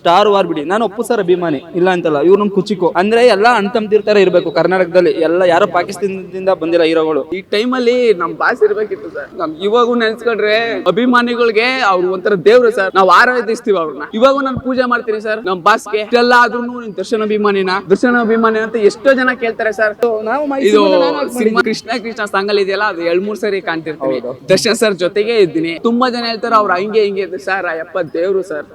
Star war ಬಿಡಿ. ನಾನು ಒಪ್ಪು ಸರ್ ಅಭಿಮಾನಿ. ಇಲ್ಲ ಅಂತಲ್ಲ ಇವ್ರು ನಮ್ ಕುಚಿಕೋ. ಅಂದ್ರೆ ಎಲ್ಲ ಅಣ್ತಂಬ್ತಿರ್ ತರ ಇರ್ಬೇಕು ಕರ್ನಾಟಕದಲ್ಲಿ. ಎಲ್ಲ ಯಾರೋ ಪಾಕಿಸ್ತಾನದಿಂದ ಬಂದಿಲ್ಲ ಹೀರೋಗಳು. ಈ ಟೈಮಲ್ಲಿ ನಮ್ ಬಾಸ್ ಇರ್ಬೇಕಿತ್ತು ಸರ್. ನಮ್ ಇವಾಗೂ ನೆನ್ಸ್ಕೊಂಡ್ರೆ ಅಭಿಮಾನಿಗಳಿಗೆ ಅವ್ರು ಒಂಥರ ದೇವ್ರು ಸರ್. ನಾವ್ ಆರಾಧಿಸ್ತೀವಿ ಅವ್ರನ್ನ. ಇವಾಗೂ ನಾನು ಪೂಜೆ ಮಾಡ್ತೀನಿ ಸರ್. ನಮ್ ಬಾಸ್ಗೆ. ಎಲ್ಲ ಆದ್ರೂ ನಿನ್ ದರ್ಶನ ಅಭಿಮಾನಿನ. ದರ್ಶನ ಅಭಿಮಾನಿ ಅಂತ ಎಷ್ಟೋ ಜನ ಕೇಳ್ತಾರೆ ಸರ್. ನಾವು ಇದು ಸಿನಿಮಾ ಕೃಷ್ಣ ಕೃಷ್ಣ ಸಾಂಗಲ್ ಇದೆಯಲ್ಲ ಅದು ಎರಡ್ ಮೂರ್ ಸರಿ ಕಾಣ್ತಿರ್ತೀವಿ ದರ್ಶನ್ ಸರ್ ಜೊತೆಗೆ ಇದ್ದೀನಿ. ತುಂಬಾ ಜನ ಹೇಳ್ತಾರೆ ಅವ್ರ ಹಂಗೆ ಹಿಂಗೆ ಸರ್ ಅಯ್ಯಪ್ಪ ದೇವ್ರು ಸರ್.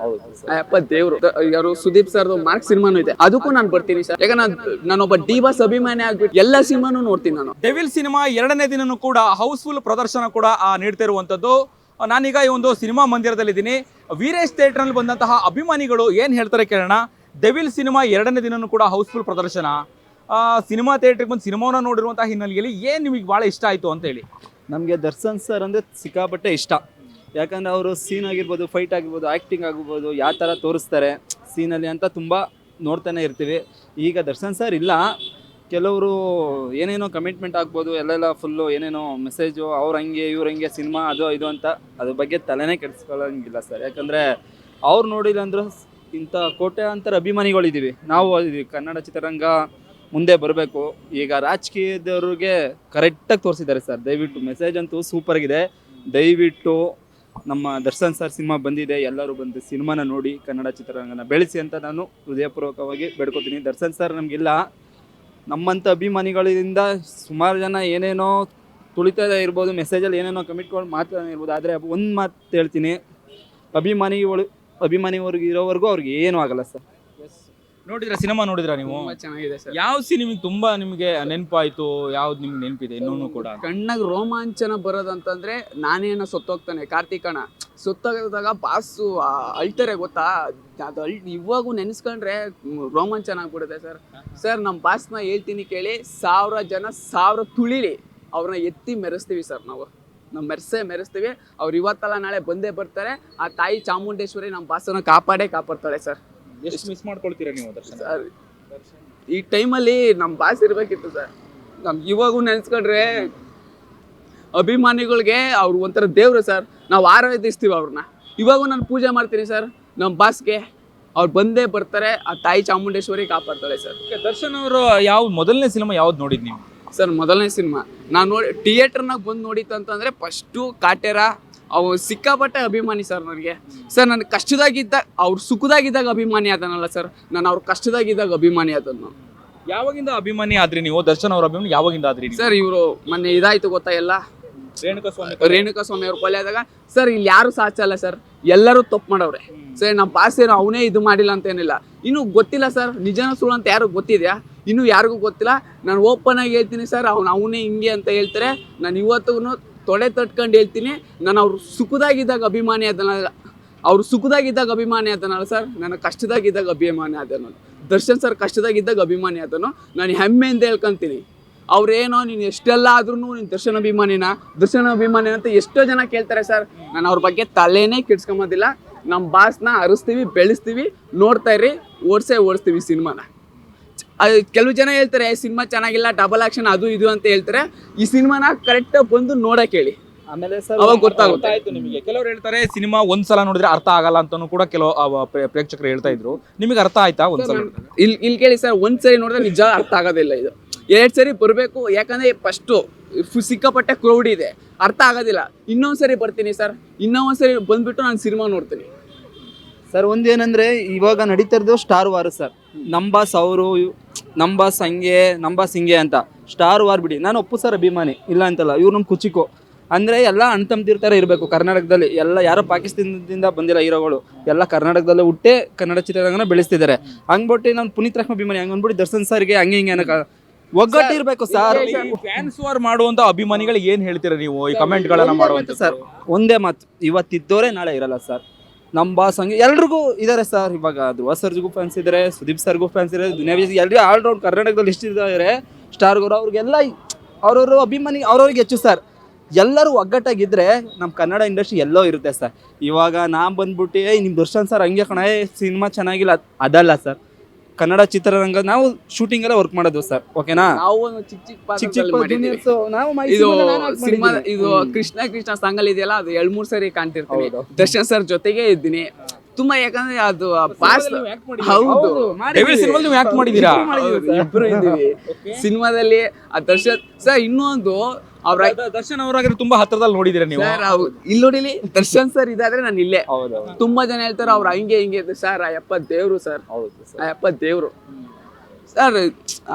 ಅಯ್ಯಪ್ಪ ದೇವ್ರು. ಯಾರು ಸುದೀಪ್ ಸರ್ ಮಾರ್ಕ್ ಸಿನಿಮಾನು ಇದೆ. ಅದಕ್ಕೂ ನಾನು ಬರ್ತೀನಿ ಸರ್. ಯಾಕಂದ್ರೆ ನಾನ್- ನಾನೊಬ್ಬ ಡಿ ಬಾಸ್ ಅಭಿಮಾನಿ ಆಗ್ಬಿಟ್ಟು ಎಲ್ಲ ಸಿನಿಮಾನು ನೋಡ್ತೀನಿ ನಾನು. ಡೆವಿಲ್ ಸಿನಿಮಾ ಎರಡನೇ ದಿನನೂ ಕೂಡ ಹೌಸ್ಫುಲ್ ಪ್ರದರ್ಶನ ಕೂಡ ಆ, ನಾನೀಗ ಈ ಒಂದು ಸಿನಿಮಾ ಮಂದಿರದಲ್ಲಿದ್ದೀನಿ. ವೀರೇಶ್ ಥಿಯೇಟರ್ನಲ್ಲಿ ಬಂದಂತಹ ಅಭಿಮಾನಿಗಳು ಏನು ಹೇಳ್ತಾರೆ ಕೇಳೋಣ. ಡೆವಿಲ್ ಸಿನಿಮಾ ಎರಡನೇ ದಿನನೂ ಕೂಡ ಹೌಸ್ಫುಲ್ ಪ್ರದರ್ಶನ. ಆ, ಸಿನಿಮಾ ಥಿಯೇಟ್ರಿಗೆ ಬಂದು ಸಿನಿಮಾನ ನೋಡಿರುವಂತಹ ಹಿನ್ನೆಲೆಯಲ್ಲಿ ಏನು ನಿಮಗೆ ಭಾಳ ಇಷ್ಟ ಆಯಿತು ಅಂತ ಹೇಳಿ. ನಮಗೆ ದರ್ಶನ್ ಸರ್ ಅಂದ್ರೆ ಸಿಕ್ಕಾಪಟ್ಟೆ ಇಷ್ಟ. ಯಾಕಂದ್ರೆ ಅವರು ಸೀನ್ ಆಗಿರ್ಬೋದು ಫೈಟ್ ಆಗಿರ್ಬೋದು ಆ್ಯಕ್ಟಿಂಗ್ ಆಗಿರ್ಬೋದು, ಯಾವ ಥರ ತೋರಿಸ್ತಾರೆ ಸೀನಲ್ಲಿ ಅಂತ ತುಂಬ ನೋಡ್ತಾನೆ ಇರ್ತೀವಿ. ಈಗ ದರ್ಶನ್ ಸರ್ ಇಲ್ಲ. ಕೆಲವರು ಏನೇನೋ ಕಮಿಟ್ಮೆಂಟ್ ಆಗ್ಬೋದು, ಎಲ್ಲೆಲ್ಲ ಫುಲ್ಲು ಏನೇನೋ ಮೆಸೇಜು ಅವ್ರು ಹಂಗೆ, ಇವ್ರು ಹಂಗೆ ಸಿನಿಮಾ ಅದು, ಇದು ಅಂತ ಅದ್ರ ಬಗ್ಗೆ ತಲೆನೇ ಕೆಡಿಸ್ಕೊಳ್ಳೋಂಗಿಲ್ಲ ಸರ್ ಯಾಕಂದರೆ ಅವ್ರು ನೋಡಿಲ್ಲ ಅಂದ್ರೆ ಇಂಥ ಕೋಟ್ಯಾಂತರ ಅಭಿಮಾನಿಗಳಿದ್ದೀವಿ ನಾವು ಇದೀವಿ. ಕನ್ನಡ ಚಿತ್ರರಂಗ ಮುಂದೆ ಬರಬೇಕು. ಈಗ ರಾಜಕೀಯದವ್ರಿಗೆ ಕರೆಕ್ಟಾಗಿ ತೋರಿಸಿದ್ದಾರೆ ಸರ್ ದಯವಿಟ್ಟು ಮೆಸೇಜ್ ಅಂತೂ ಸೂಪರ್ ಆಗಿದೆ. ದಯವಿಟ್ಟು ನಮ್ಮ ದರ್ಶನ್ ಸರ್ ಸಿನಿಮಾ ಬಂದಿದೆ, ಎಲ್ಲರೂ ಬಂದು ಸಿನಿಮಾನ ನೋಡಿ ಕನ್ನಡ ಚಿತ್ರರಂಗನ ಬೆಳೆಸಿ ಅಂತ ನಾನು ಹೃದಯಪೂರ್ವಕವಾಗಿ ಬೇಡ್ಕೋತೀನಿ. ದರ್ಶನ್ ಸರ್ ನಮಗಿಲ್ಲ. ನಮ್ಮಂಥ ಅಭಿಮಾನಿಗಳಿಂದ ಸುಮಾರು ಜನ ಏನೇನೋ ತುಳಿತದ ಇರ್ಬೋದು ಮೆಸೇಜಲ್ಲಿ ಏನೇನೋ ಕಮಿಟ್ಕೊಂಡು ಮಾತಾಡ್ತಾ ಇರ್ಬೋದು, ಆದರೆ ಒಂದು ಮಾತು ಹೇಳ್ತೀನಿ. ಅಭಿಮಾನಿಗಳು, ಅಭಿಮಾನಿವರೆಗೂ ಇರೋವರೆಗೂ ಅವ್ರಿಗೆ ಏನೂ ಆಗಲ್ಲ ಸರ್. ನೋಡಿದ್ರ ಸಿನಿಮಾ ನೋಡಿದ್ರ ನೀವು? ತುಂಬಾ ಚೆನ್ನಾಗಿದೆ ಸರ್. ಯಾವ ಸಿನಿಮಾ ತುಂಬಾ ನಿಮಗೆ ನೆನಪಾಯ್ತು ಯಾವ್ದು ನಿಮ್ಗೆ ನೆನಪಿದೆ ಇನ್ನೂ ಕೂಡ? ಕಣ್ಣಾಗ ರೋಮಾಂಚನ ಬರೋದಂತಂದ್ರೆ ನಾನೇನ ಸೊತ್ತೋಗ್ತಾನೆ ಕಾರ್ತಿಕಣ ಸತ್ತೋಗಿದಾಗ ಬಾಸು ಅಳ್ತಾರೆ ಗೊತ್ತಾ? ಅದು ಅಳ್ ಇವಾಗೂ ನೆನೆಸ್ಕೊಂಡ್ರೆ ರೋಮಾಂಚನ ಆಗ್ಬಿಡುತ್ತೆ ಸರ್. ಸರ್ ನಮ್ಮ ಬಾಸ್ನ ಹೇಳ್ತೀನಿ ಕೇಳಿ ಸಾವಿರ ಜನ ಸಾವಿರ ತುಳಿಲಿ ಅವ್ರನ್ನ ಎತ್ತಿ ಮೆರೆಸ್ತೀವಿ ಸರ್ ನಾವು. ನಾವು ಮೆರೆಸೇ ಮೆರೆಸ್ತೀವಿ. ಅವ್ರು ಇವತ್ತಲ್ಲ ನಾಳೆ ಬಂದೇ ಬರ್ತಾರೆ. ಆ ತಾಯಿ ಚಾಮುಂಡೇಶ್ವರಿ ನಮ್ಮ ಬಾಸನ ಕಾಪಾಡೇ ಕಾಪಾಡ್ತಾಳೆ ಸರ್. ಎಷ್ಟು ಮಿಸ್ ಮಾಡ್ಕೊಳ್ತೀರಾ ನೀವು ದರ್ಶನ? ಸರ್ ಈ ಟೈಮಲ್ಲಿ ನಮ್ಮ ಬಾಸ್ ಇರಬೇಕಿತ್ತು ಸರ್. ನಮ್ ಇವಾಗೂ ನೆನ್ಸ್ಕೊಂಡ್ರೆ ಅಭಿಮಾನಿಗಳಿಗೆ ಅವ್ರು ಒಂಥರ ದೇವ್ರು ಸರ್. ನಾವು ಆರಾಧಿಸ್ತೀವಿ ಅವ್ರನ್ನ. ಇವಾಗೂ ನಾನು ಪೂಜೆ ಮಾಡ್ತೀನಿ ಸರ್. ನಮ್ಮ ಬಾಸ್ಗೆ ಅವ್ರು ಬಂದೇ ಬರ್ತಾರೆ ಆ ತಾಯಿ ಚಾಮುಂಡೇಶ್ವರಿ ಕಾಪಾಡ್ತಾಳೆ ಸರ್. ದರ್ಶನ್ ಅವರು ಯಾವ ಮೊದಲನೇ ಸಿನಿಮಾ ಯಾವ್ದು ನೋಡಿದ್ ನೀವು? ಸರ್ ಮೊದಲನೇ ಸಿನಿಮಾ. ನಾನು ನೋಡಿ ಥಿಯೇಟರ್ನಾಗ ಬಂದು ನೋಡಿತ್ತಂತಂದ್ರೆ ಫಸ್ಟು ಕಾಟೇರ ಅವು ಸಿಕ್ಕಾಪಟ್ಟೆ ಅಭಿಮಾನಿ ಸರ್ ನನಗೆ. ಸರ್ ನನ್ನ ಕಷ್ಟದಾಗಿದ್ದ ಅವ್ರು ಸುಖದಾಗಿದ್ದಾಗ ಅಭಿಮಾನಿ ಆದನಲ್ಲ ಸರ್. ನಾನು ಅವ್ರ ಕಷ್ಟದಾಗಿದ್ದಾಗ ಅಭಿಮಾನಿ ಆದನು ಯಾವಾಗಿಂದ ಅಭಿಮಾನಿ ಆದ್ರಿ ನೀವು? ದರ್ಶನ್ ಅವ್ರ ಅಭಿಮಾನಿ ಯಾವಾಗಿಂದ ಆದ್ರಿ ಸರ್ ಇವರು ಮೊನ್ನೆ ಇದಾಯ್ತು ಗೊತ್ತಾ ಎಲ್ಲ? ರೇಣುಕಾ ಸ್ವಾಮಿ ರೇಣುಕಾ ಸ್ವಾಮಿ ಅವ್ರು ಕೊಲೆ ಆದಾಗ ಸರ್ ಇಲ್ಲಿ ಯಾರು ಸಾಚಲ್ಲ ಸರ್. ಎಲ್ಲರೂ ತಪ್ಪು ಮಾಡವ್ರೆ. ಸರ್ ನಮ್ಮ ಪಾಸ್ ಏನು ಅವನೇ ಇದು ಮಾಡಿಲ್ಲ ಅಂತ ಏನಿಲ್ಲ. ಇನ್ನು ಗೊತ್ತಿಲ್ಲ ಸರ್ ನಿಜನ ಸುಳ್ಳು ಅಂತ ಯಾರು ಗೊತ್ತಿದೆಯಾ? ಇನ್ನು ಯಾರಿಗೂ ಗೊತ್ತಿಲ್ಲ. ನಾನು ಓಪನ್ ಆಗಿ ಹೇಳ್ತೀನಿ ಸರ್ ಅವ್ನು ಅವನೇ ಹಿಂಗೆ ಅಂತ ಹೇಳ್ತಾರೆ. ನಾನು ಇವತ್ತಿಗೂ ತೊಡೆ ತಟ್ಕೊಂಡು ಹೇಳ್ತೀನಿ. ನಾನು ಅವ್ರು ಸುಖದಾಗಿದ್ದಾಗ ಅಭಿಮಾನಿ ಅದನ್ನಲ್ಲ ಅವ್ರು ಸುಖದಾಗಿದ್ದಾಗ ಅಭಿಮಾನಿ ಆದನಲ್ಲ ಸರ್. ನನ್ನ ಕಷ್ಟದಾಗಿದ್ದಾಗ ಅಭಿಮಾನಿ ಅದನ್ನು ದರ್ಶನ್ ಸರ್ ಕಷ್ಟದಾಗಿದ್ದಾಗ ಅಭಿಮಾನಿ ಅದನ್ನು ನಾನು ಹೆಮ್ಮೆಯಿಂದ ಹೇಳ್ಕೊಂತೀನಿ. ಅವ್ರೇನೋ, ನೀನು ಎಷ್ಟೆಲ್ಲ ಆದ್ರೂ ನೀನು ದರ್ಶನ ಅಭಿಮಾನಿನ, ದರ್ಶನ ಅಭಿಮಾನಿ ಅಂತ ಎಷ್ಟೋ ಜನ ಕೇಳ್ತಾರೆ ಸರ್. ನಾನು ಅವ್ರ ಬಗ್ಗೆ ತಲೆನೇ ಕೆಡ್ಸ್ಕೊಂಬೋದಿಲ್ಲ. ನಮ್ಮ ಬಾಸ್ನ ಅರಿಸ್ತೀವಿ, ಬೆಳೆಸ್ತೀವಿ. ನೋಡ್ತಾ ಇರಿ ಓಡಿಸೇ ಓಡಿಸ್ತೀವಿ ಸಿನಿಮಾನ. ಅದು ಕೆಲವು ಜನ ಹೇಳ್ತಾರೆ ಸಿನಿಮಾ ಚೆನ್ನಾಗಿಲ್ಲ ಡಬಲ್ ಆಕ್ಷನ್ ಅದು ಇದು ಅಂತ ಹೇಳ್ತಾರೆ. ಈ ಸಿನಿಮಾನ ಕರೆಕ್ಟ್ ಬಂದು ನೋಡಕ್ ಹೇಳಿ. ಆಮೇಲೆ ಸರ್ ಅವಾಗ ಗೊತ್ತಾಗುತ್ತೆ. ಆಯ್ತು ನಿಮಗೆ. ಕೆಲವರು ಹೇಳ್ತಾರೆ ಸಿನಿಮಾ ಒಂದ್ಸಲ ನೋಡಿದ್ರೆ ಅರ್ಥ ಆಗಲ್ಲ ಅಂತಾನು ಕೂಡ ಕೆಲವು ಪ್ರೇಕ್ಷಕರು ಹೇಳ್ತಾ ಇದ್ರು. ನಿಮಗೆ ಅರ್ಥ ಆಯ್ತಾ ಒಂದ್ಸಲ? ಇಲ್ಲಿ ಇಲ್ಲಿ ಕೇಳಿ ಸರ್ ಒಂದ್ ಸರಿ ನೋಡಿದ್ರೆ ನಿಜ ಅರ್ಥ ಆಗೋದಿಲ್ಲ ಇದು. ಎರಡ್ ಸರಿ ಬರಬೇಕು ಯಾಕಂದ್ರೆ ಫಸ್ಟು ಸಿಕ್ಕಾಪಟ್ಟೆ ಕ್ರೌಡ್ ಇದೆ. ಅರ್ಥ ಆಗೋದಿಲ್ಲ. ಇನ್ನೊಂದ್ಸರಿ ಬರ್ತೀನಿ ಸರ್. ಇನ್ನೊಂದ್ಸರಿ ಬಂದ್ಬಿಟ್ಟು ನಾನು ಸಿನಿಮಾ ನೋಡ್ತೀನಿ. ಸರ್ ಒಂದೇನಂದ್ರೆ ಇವಾಗ ನಡೀತಾ ಇರೋದು ಸ್ಟಾರ್ ವಾರ್ ಸರ್. ನಂಬಾಸ್ ಬಾಸ್ ಅವರು ನಮ್ಮ ಬಾಸ್ ಹಂಗೆ ನಮ್ಮ ಬಾಸ್ ಹಿಂಗೆ ಅಂತ. ಸ್ಟಾರ್ ವಾರ್ ಬಿಡಿ. ನಾನು ಒಪ್ಪು ಸರ್ ಅಭಿಮಾನಿ. ಇಲ್ಲ ಅಂತಲ್ಲ ಇವ್ರು ನಮ್ಮ ಕುಚಿಕೋ. ಅಂದರೆ ಎಲ್ಲ ಅಣ್ತಂಬ್ತಿರ್ ಥರ ಇರಬೇಕು. ಕರ್ನಾಟಕದಲ್ಲಿ ಎಲ್ಲ ಯಾರೋ ಪಾಕಿಸ್ತಾನದಿಂದ ಬಂದಿಲ್ಲ ಹೀರೋಗಳು ಎಲ್ಲ ಕರ್ನಾಟಕದಲ್ಲೇ ಹುಟ್ಟೆ ಕನ್ನಡ ಚಿತ್ರರಂಗನ ಬೆಳೆಸ್ತಿದ್ದಾರೆ. ಹಂಗ್ಬಿಟ್ಟು ನಾನು ಪುನೀತ್ ರಕ್ಷ್ಮ ಅಭಿಮಾನಿ ಹಂಗೆ ಅಂದ್ಬಿಟ್ಟು ದರ್ಶನ್ ಸರ್ಗೆ ಹಂಗೆ ಹಿಂಗೆ ಅನ್ನಕ ಒಗ್ಗಟ್ಟು ಇರಬೇಕು ಸರ್. ಫ್ಯಾನ್ಸ್ ವಾರ್ ಮಾಡುವಂತ ಅಭಿಮಾನಿಗಳಿಗೆ ಏನ್ ಹೇಳ್ತೀರಾ ನೀವು? ಈ ಕಮೆಂಟ್ ಗಳನ್ನ ಮಾಡುವಂತ ಸರ್. ಒಂದೇ ಮಾತು. ಇವತ್ತಿದ್ದೋರೆ ನಾಳೆ ಇರಲ್ಲ ಸರ್. ನಮ್ಮ ಬಾಸ್ ಹಂಗೆ ಎಲ್ರಿಗೂ ಇದ್ದಾರೆ ಸರ್. ಇವಾಗ ಧ್ರುವ ಸರ್ಗೂ ಫ್ಯಾನ್ಸ್ ಇದ್ದಾರೆ ಸುದೀಪ್ ಸರ್ಗೂ ಫ್ಯಾನ್ಸ್ ಇದ್ದಾರೆ ದುನಿಯಾ ವಿಜಯ್ ಎಲ್ಲರೂ ಆಲ್ ರೌಂಡ್ ಕರ್ನಾಟಕದಲ್ಲಿ ಎಷ್ಟು ಇದ್ದಾರೆ ಸ್ಟಾರ್ಗಳು ಅವ್ರಿಗೆಲ್ಲ ಅವ್ರವ್ರ ಅಭಿಮಾನಿ ಅವ್ರವ್ರಿಗೆ ಹೆಚ್ಚು ಸರ್ ಎಲ್ಲರೂ ಒಗ್ಗಟ್ಟಾಗಿದ್ದರೆ ನಮ್ಮ ಕನ್ನಡ ಇಂಡಸ್ಟ್ರಿ ಎಲ್ಲೋ ಇರುತ್ತೆ ಸರ್ ಇವಾಗ ನಾ ಬಂದ್ಬಿಟ್ಟು ನಿಮ್ಮ ದರ್ಶನ್ ಸರ್ ಹಂಗೆ ಕಣ, ಸಿನಿಮಾ ಚೆನ್ನಾಗಿಲ್ಲ. ಅದಲ್ಲ ಸರ್ ಕನ್ನಡ ಚಿತ್ರರಂಗ ನಾವು ಶೂಟಿಂಗ್ ಎಲ್ಲ ವರ್ಕ್ ಮಾಡೋದು ಸರ್ ಓಕೆನಾ ನಾವು ಒಂದು ಚಿಕ್ಕ ಚಿಕ್ಕ ಚಿಕ್ಕ ಚಿಕ್ಕ ಮಾಡಿದ್ದೀವಿ. juniors ನಾವು ಇದು cinema ನಾನು act ಸಿನಿಮಾ ಮಾಡಿದ್ದೀನಿ. ಇದು. ಕೃಷ್ಣ ಕೃಷ್ಣ ಸಾಂಗಲ್ ಇದೆಯಲ್ಲ ಅದು ಎರಡ್ ಮೂರ್ ಸರಿ ಕಾಣ್ತಿರ್ತೀನಿ. ದರ್ಶನ್ ಸರ್ ಜೊತೆಗೆ ಇದ್ದೀನಿ. ತುಂಬಾ ಯಾಕಂದ್ರೆ ಅದು ಪಾಸ್ ಹೌದು ಡೆವಿಲ್ ಸಿನಿಮಾ ನೀವು ಆಕ್ಟ್ ಮಾಡಿದ್ದೀರಾ? ಹೌದು, ಇಬ್ರು ಇದ್ದೀವಿ. ಸಿನಿಮಾದಲ್ಲಿ ಆ ದರ್ಶನ್ ಸರ್ ಇನ್ನೊಂದು ಅವ್ರ ದರ್ಶನ್ ಅವರಾಗಿದ್ರೆ ತುಂಬಾ ಹತ್ರದಲ್ಲಿ ನೋಡಿದಿರ ನೀವು? ಸರ್ ಇಲ್ಲಿ ನೋಡಿಲಿ ದರ್ಶನ್ ಸರ್ ಇದಾದ್ರೆ ನಾನು ಇಲ್ಲೇ. ತುಂಬಾ ಜನ ಹೇಳ್ತಾರೆ ಅವ್ರು ಹಂಗೆ ಹಿಂಗೆ ಸರ್ ಆ ಯಪ್ಪ ದೇವ್ರು ಸರ್. ಆ ಯಪ್ಪ ದೇವ್ರು. ಸರ್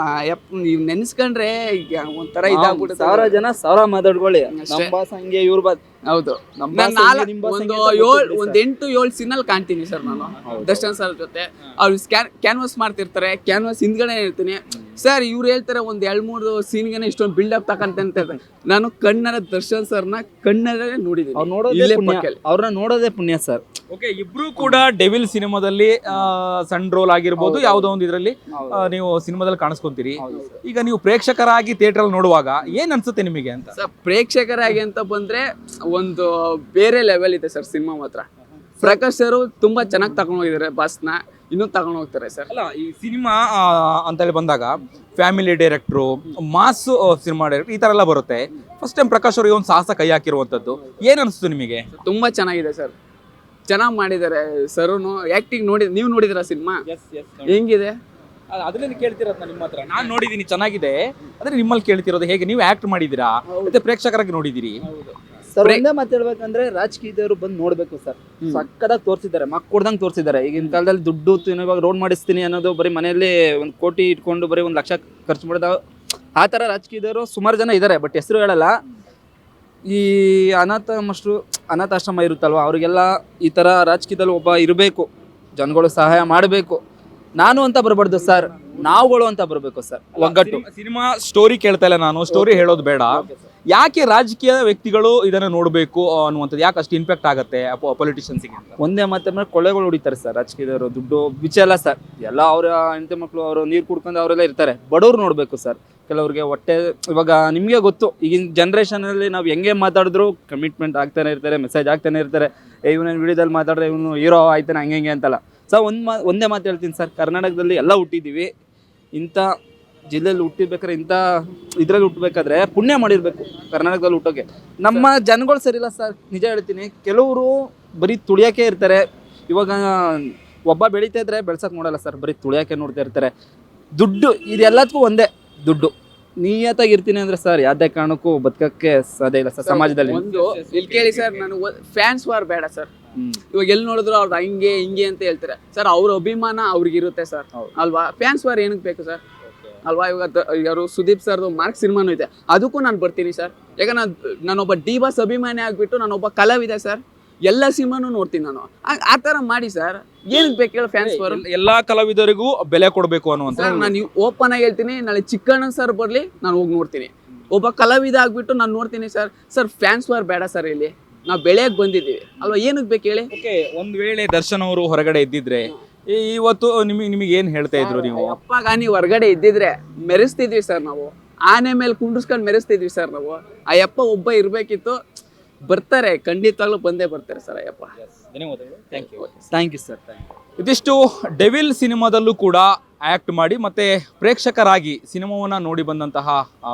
ಆ ಯಪ್ಪ ನೀವು ನೆನೆಸ್ಕೊಂಡ್ರೆ ಈಗ ಒಂಥರ ಇದಾಗ್ಬಿಡುತ್ತೆ. ಸಾವಿರ ಜನ ಸಾವಿರ ಮಾತಾಡ್ಕೊಳ್ಳಿ. ನಮ್ಮ ಬಾಸ್ ಹಂಗೆ ಇವ್ರ ಬಾಸ್ ಹೌದು. ನಮ್ಮ ನಾನು ನಾಲ್ಕು ನಿಮ್ಮ ಒಂದು ಹಂಗೆ ಅಂತ ಏಳು ಒಂದ್ ಎಂಟು ಏಳು ಸಿನಲ್ಲಿ ಕಾಣ್ತೀನಿ ಸರ್ ನಾನು. ದರ್ಶನ್ ಸರ್ ಜೊತೆ. ಅವ್ರು ಸ್ಕ್ಯಾನ್ ಕ್ಯಾನ್ವಾಸ್ ಮಾಡ್ತಿರ್ತಾರೆ. ಕ್ಯಾನ್ವಾಸ್ ಹಿಂದ್ಗಡೆ ಇರ್ತೀನಿ ಸರ್ ಇವ್ರು ಹೇಳ್ತಾರೆ ಒಂದ್ ಎರಡ್ ಮೂರು ಸೀನ್ಗೆನೆ ಇಷ್ಟೊಂದು ಬಿಲ್ಡಪ್ ತಕಂತ ನಾನು ಕಣ್ಣರ ದರ್ಶನ್ ಸರ್ನ ಕಣ್ಣರೇ ಅವ್ರು ನೋಡಿದ್ದೀನಿ ನೋಡೋದೇ ಪುಣ್ಯ. ಪಕ್ಕದಲ್ಲಿ. ಅವ್ರನ್ನ ನೋಡೋದೇ ಪುಣ್ಯ ಸರ್. ಓಕೆ ಇಬ್ರು ಕೂಡ ಡೆವಿಲ್ ಸಿನಿಮಾದಲ್ಲಿ ಆ, ಸಣ್ಣ ರೋಲ್ ಆಗಿರ್ಬೋದು ಯಾವುದೋ ಒಂದು ಇದರಲ್ಲಿ ನೀವು ಸಿನಿಮಾದಲ್ಲಿ ಕಾಣಿಸ್ಕೊಂತೀರಿ. ಈಗ ನೀವು ಪ್ರೇಕ್ಷಕರಾಗಿ ಥಿಯೇಟರ್ ಅಲ್ಲಿ ನೋಡುವಾಗ ಏನ್ ಅನ್ಸುತ್ತೆ ನಿಮಗೆ ಅಂತ? ಸರ್ ಪ್ರೇಕ್ಷಕರಾಗಿ ಅಂತ ಬಂದ್ರೆ ಒಂದು ಬೇರೆ ಲೆವೆಲ್ ಇದೆ ಸರ್ ಸಿನಿಮಾ ಮಾತ್ರ. ಪ್ರಕಾಶ್ ಸರ್ ತುಂಬಾ ಚೆನ್ನಾಗಿ ತಗೊಂಡೋಗಿದ್ದಾರೆ ಬಸ್ನ ಇನ್ನೂ ತಗೊಂಡು ಹೋಗ್ತಾರೆ ಸರ್. ಅಲ್ಲ ಈ ಸಿನಿಮಾ ಅಂತೇಳಿ ಬಂದಾಗ ಫ್ಯಾಮಿಲಿ ಡೈರೆಕ್ಟ್ರು ಮಾಸ್ ಸಿನಿಮಾ ಡೈರೆಕ್ಟರ್ ಈ ತರ ಎಲ್ಲ ಬರುತ್ತೆ. ಫಸ್ಟ್ ಟೈಮ್ ಪ್ರಕಾಶ್ ಅವ್ರಿಗೆ ಒಂದು ಸಾಹಸ ಕೈ ಹಾಕಿರುವಂತದ್ದು ಏನ್ ಅನಿಸ್ತು ನಿಮಗೆ? ತುಂಬಾ ಚೆನ್ನಾಗಿದೆ ಸರ್. ಚೆನ್ನಾಗಿ ಮಾಡಿದ್ದಾರೆ ಸರುನು. ಆಕ್ಟಿಂಗ್ ನೋಡಿ ನೀವು ನೋಡಿದಿರ ಸಿನಿಮಾ? ಹೆಂಗಿದೆ? ಅದರಲ್ಲಿ ಕೇಳ್ತಿರೋದು ನಿಮ್ಮ ಹತ್ರ ನಾನು ನೋಡಿದೀನಿ ಚೆನ್ನಾಗಿದೆ. ಅದ್ರೆ ನಿಮ್ಮಲ್ಲಿ ಕೇಳ್ತಿರೋದು ಹೇಗೆ? ನೀವು ಆಕ್ಟ್ ಮಾಡಿದೀರಾ ಮತ್ತೆ ಪ್ರೇಕ್ಷಕರಾಗಿ ನೋಡಿದಿರಿ ಸರ್ ಒಂದೇ ಮಾತು ಹೇಳ್ಬೇಕಂದ್ರೆ ರಾಜಕೀಯದವರು ಬಂದು ನೋಡ್ಬೇಕು ಸರ್. ಸಕ್ಕದಾಗಿ ತೋರಿಸಿದ್ದಾರೆ ಮಕ್ ಕೊಡ್ದಂಗ್ ತೋರಿಸಿದ್ದಾರೆ. ಈಗಿನ ಕಾಲದಲ್ಲಿ ದುಡ್ಡು ಇವಾಗ ರೋಡ್ ಮಾಡಿಸ್ತೀನಿ ಅನ್ನೋದು ಬರೀ ಮನೆಯಲ್ಲಿ ಒಂದು ಕೋಟಿ ಇಟ್ಕೊಂಡು ಬರೀ ಒಂದು ಲಕ್ಷ ಖರ್ಚು ಮಾಡಿದ ಆ ಥರ ರಾಜಕೀಯದವರು ಸುಮಾರು ಜನ ಇದ್ದಾರೆ ಬಟ್ ಹೆಸರು ಹೇಳಲ್ಲ. ಈ ಅನಾಥ ಮಷ್ಟು ಅನಾಥಾಶ್ರಮ ಇರುತ್ತಲ್ವ ಅವರಿಗೆಲ್ಲ ಈ ಥರ ರಾಜಕೀಯದಲ್ಲಿ ಒಬ್ಬ ಇರಬೇಕು. ಜನಗಳು ಸಹಾಯ ಮಾಡಬೇಕು. ನಾನು ಅಂತ ಬರಬಾರ್ದು ಸರ್. ನಾವುಗಳು ಅಂತ ಬರಬೇಕು ಸರ್. ಒಗ್ಗಟ್ಟು. ಸಿನಿಮಾ ಸ್ಟೋರಿ ಕೇಳ್ತಾ ಇಲ್ಲ ನಾನು ಸ್ಟೋರಿ ಹೇಳೋದು ಬೇಡ. ಯಾಕೆ ರಾಜಕೀಯ ವ್ಯಕ್ತಿಗಳು ಇದನ್ನ ನೋಡಬೇಕು ಅನ್ನುವಂಥದ್ದು? ಯಾಕೆ ಅಷ್ಟು ಇಂಪ್ಯಾಕ್ಟ್ ಆಗುತ್ತೆ ಪೊಲಿಟಿಷಿಯನ್ಸ್ಗೆ ಒಂದೇ ಮೇಲೆ ಕೊಳ್ಳೆಗಳು ಹೊಡಿತಾರೆ ಸರ್ ರಾಜಕೀಯದವರು ದುಡ್ಡು ಬಿಚ್ಚ ಎಲ್ಲ ಸರ್. ಎಲ್ಲ ಅವರ ಹೆಂಡತಿ ಮಕ್ಕಳು ಅವರು ನೀರು ಕುಡ್ಕೊಂಡು ಅವರೆಲ್ಲ ಇರ್ತಾರೆ. ಬಡವ್ರು ನೋಡಬೇಕು ಸರ್. ಕೆಲವ್ರಿಗೆ ಹೊಟ್ಟೆ ಇವಾಗ ನಿಮಗೆ ಗೊತ್ತು ಈಗಿನ ಜನ್ರೇಷನಲ್ಲಿ ನಾವು ಹೆಂಗೆ ಮಾತಾಡಿದ್ರು ಕಮಿಟ್ಮೆಂಟ್ ಆಗ್ತಾನೆ ಇರ್ತಾರೆ ಮೆಸೇಜ್ ಆಗ್ತಾನೆ ಇರ್ತಾರೆ. ಏ ಇವನ ವಿಡಿಯೋದಲ್ಲಿ ಮಾತಾಡಿದ್ರೆ ಇವನು ಹೀರೋ ಆಯ್ತಾನೆ ಹಂಗೆ ಹಂಗೆ ಅಂತಲ್ಲ. ಸರ್ ಒಂದು ಮಾ ಒಂದೇ ಮಾತು ಹೇಳ್ತೀನಿ ಸರ್ ಕರ್ನಾಟಕದಲ್ಲಿ ಎಲ್ಲ ಹುಟ್ಟಿದ್ದೀವಿ ಇಂಥ ಜಿಲ್ಲೆಯಲ್ಲಿ ಹುಟ್ಟಿರ್ಬೇಕಾದ್ರೆ ಇಂಥ ಇದ್ರಲ್ಲಿ ಹುಟ್ಟಬೇಕಾದ್ರೆ ಪುಣ್ಯ ಮಾಡಿರಬೇಕು ಕರ್ನಾಟಕದಲ್ಲಿ ಹುಟ್ಟೋಕೆ. ನಮ್ಮ ಜನಗಳು ಸರಿಯಿಲ್ಲ ಸರ್, ನಿಜ ಹೇಳ್ತೀನಿ. ಕೆಲವರು ಬರೀ ತುಳಿಯೋಕೆ ಇರ್ತಾರೆ. ಇವಾಗ ಒಬ್ಬ ಬೆಳೀತಾ ಇದ್ರೆ ಬೆಳ್ಸಕ್ ನೋಡಲ್ಲ ಸರ್, ಬರೀ ತುಳಿಯೋಕೆ ನೋಡ್ತಾ ಇರ್ತಾರೆ. ದುಡ್ಡು, ಇದೆಲ್ಲದಕ್ಕೂ ಒಂದೇ ದುಡ್ಡು. ನಿಯತ್ತಾಗಿ ಇರ್ತೀನಿ ಅಂದ್ರೆ ಸರ್, ಯಾವುದೇ ಕಾರಣಕ್ಕೂ ಬದುಕಕ್ಕೆ ಸಾಧ್ಯ ಇಲ್ಲ ಸರ್, ಸಮಾಜದಲ್ಲಿ. ಒಂದು, ಇಲ್ಲಿ ಕೇಳಿ ಸರ್, ನಾನು ಫ್ಯಾನ್ಸ್ ವಾರ್ ಬೇಡ ಸರ್. ಇವಾಗ ಎಲ್ಲಿ ನೋಡಿದ್ರು ಅವ್ರು ಹಂಗೆ ಹಿಂಗೆ ಅಂತ ಹೇಳ್ತಾರೆ. ಸರ್ ಅವ್ರ ಅಭಿಮಾನ ಅವ್ರಿಗೆ ಇರುತ್ತೆ ಸರ್ ಅಲ್ವಾ? ಫ್ಯಾನ್ಸ್ ವಾರ್ ಏನಕ್ಕೆ ಬೇಕು ಸರ್? ಅಲ್ವಾ? ಇವಾಗ ಯಾರು ಸುದೀಪ್ ಸರ್ದು ಮಾರ್ಕ್ ಸಿನಿಮಾನು ಇದೆ. ಅದಕ್ಕೂ ನಾನು ಬರ್ತೀನಿ ಸರ್. ಯಾಕಂದ್ರೆ ನಾನು ನಾನೊಬ್ಬ ಡಿ ಬಾಸ್ ಅಭಿಮಾನಿ ಆಗ್ಬಿಟ್ಟು ನಾನೊಬ್ಬ ಕಲಾವಿದೆ ಸರ್. ಎಲ್ಲ ಸಿನಿಮಾನು ನೋಡ್ತೀನಿ ನಾನು. ಆ- ತರ ಮಾಡಿ ಸರ್. ಏನಕ್ಕೆ ಬೇಕು ಹೇಳಿ ಫ್ಯಾನ್ಸ್ ಫಾರ್ ಎಲ್ಲಾ ಕಲಾವಿದರಿಗೂ ಬೆಲೆ ಕೊಡಬೇಕು ಅನ್ನುವಂತ ನಾನು ಓಪನ್ ಆಗಿ ಹೇಳ್ತೀನಿ. ನಾಳೆ ಚಿಕ್ಕಣ್ಣ ಸರ್ ಬರ್ಲಿ ನಾನು ಹೋಗಿ ನೋಡ್ತೀನಿ. ಒಬ್ಬ ಕಲಾವಿದ ಆಗ್ಬಿಟ್ಟು ನಾನು ನೋಡ್ತೀನಿ ಸರ್. ಸರ್ ಫ್ಯಾನ್ಸ್ ವಾರ್ ಬೇಡ ಸರ್ ಇಲ್ಲಿ. ನಾವು ಬೆಳೆಯಕ್ಕೆ ಬಂದಿದ್ದೀವಿ. ಅಲ್ವಾ? ಏನಕ್ಕೆ ಬೇಕು ಹೇಳಿ? ಓಕೆ ಒಂದ್ ವೇಳೆ ದರ್ಶನ್ ಅವರು ಹೊರಗಡೆ ಇದ್ದಿದ್ರೆ ಈ- ಇವತ್ತು ನಿಮಗೆ ನಿಮಗೆ ಏನ್ ಹೇಳ್ತಾ ಇದ್ರು ನೀವು? ಅಪ್ಪ ಗಾನಿ ಹೊರಗಡೆ ಇದ್ದಿದ್ರೆ ಮೆರೆಸ್ತಿದ್ವಿ ಸರ್ ನಾವು. ಆನೆ ಮೇಲೆ ಕುಂಡ್ರಿಸ್ಕೊಂಡು ಮೆರೆಸ್ತಿದ್ವಿ ಸರ್ ನಾವು. ಅಯ್ಯಪ್ಪ ಯಪ್ಪ ಒಬ್ಬ ಇರಬೇಕಿತ್ತು. ಬರ್ತಾರೆ ಖಂಡಿತವಾಗ್ಲೂ ಬಂದೇ ಬರ್ತಾರೆ ಸರ್ ಅಯ್ಯಪ್ಪ. ಧನ್ಯವಾದಗಳು. Thank you sir thank you ಇದಿಷ್ಟು ಡೆವಿಲ್ ಸಿನಿಮಾದಲ್ಲೂ ಕೂಡ ಆಕ್ಟ್ ಮಾಡಿ ಮತ್ತೆ ಪ್ರೇಕ್ಷಕರಾಗಿ ಸಿನಿಮಾವನ್ನು ನೋಡಿ ಬಂದಂತಹ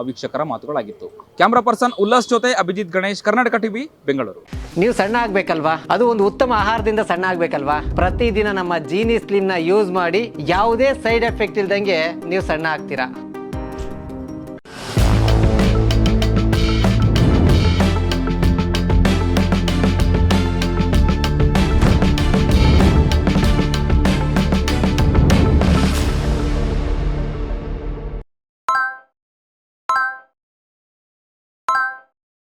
ವೀಕ್ಷಕರ ಮಾತುಗಳಾಗಿತ್ತು. ಕ್ಯಾಮ್ರಾ ಪರ್ಸನ್ ಉಲ್ಲಾಸ್ ಜೊತೆ ಅಭಿಜಿತ್ ಗಣೇಶ್, ಕರ್ನಾಟಕ ಟಿವಿ, ಬೆಂಗಳೂರು. ನೀವು ಸಣ್ಣ ಆಗ್ಬೇಕಲ್ವಾ? ಅದು ಒಂದು ಉತ್ತಮ ಆಹಾರದಿಂದ ಸಣ್ಣ ಆಗ್ಬೇಕಲ್ವಾ? ಪ್ರತಿದಿನ ನಮ್ಮ ಜೀನಿ ನ ಯೂಸ್ ಮಾಡಿ ಯಾವುದೇ ಸೈಡ್ ಎಫೆಕ್ಟ್ ಇಲ್ದಂಗೆ ನೀವು ಸಣ್ಣ ಆಗ್ತೀರಾ?